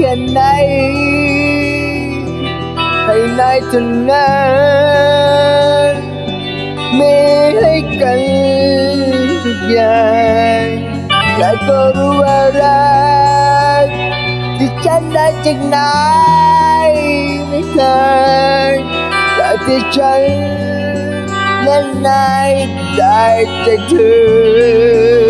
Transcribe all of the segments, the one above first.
ค่ไหนให้นายเท่านั้นมีให้กันทุกอย่างแต่ก็รู้ว่ารักที่ฉันได้จากนายไม่เคยแต่ที่ฉันนั้นนายได้จากเธอ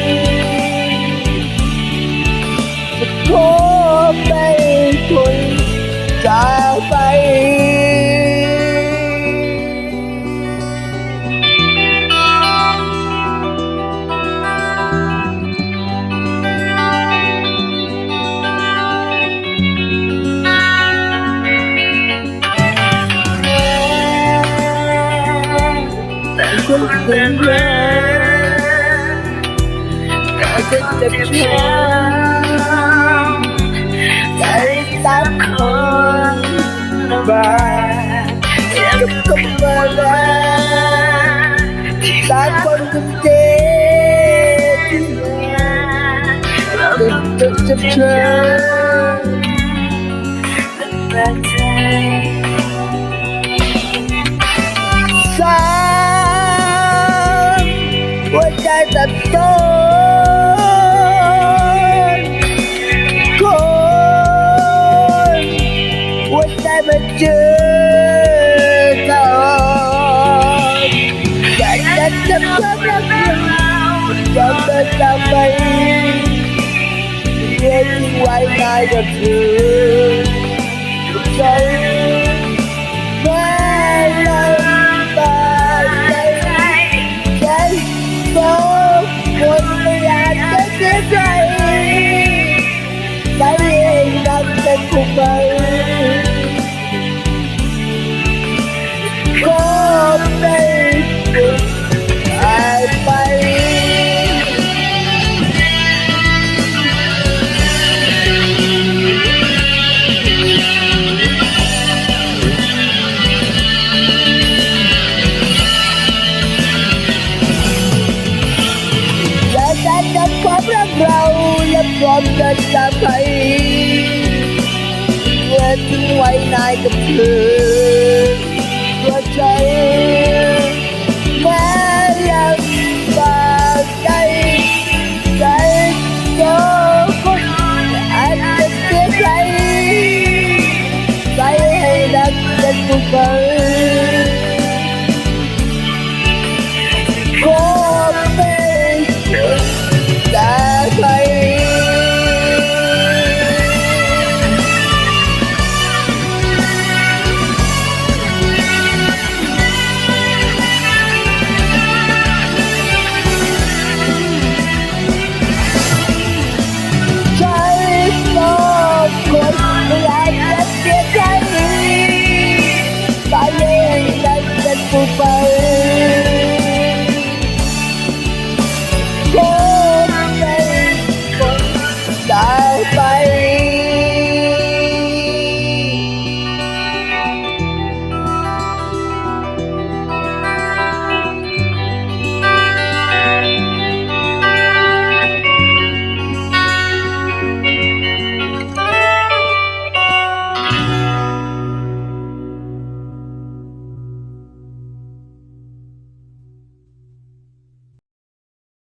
เป็นแรงแต่ก็เจ็บช้ำใจสามคนบากับกับมาแล้วสามคนกับเจ็บแต่ก็เจ็บช้ำ หัวใจตัดต้นคนหัวใจมันเจอตอนอยากจะจับความรักเรายอมเดินตามไปเรียกทิ้งไว้นายกับเธอ เมื่อถึงไว้นายกับเธอตัวใจแม้ยังบาดใจ ใจก็คงอาจจะเสียใจใจให้รักกันทุกวั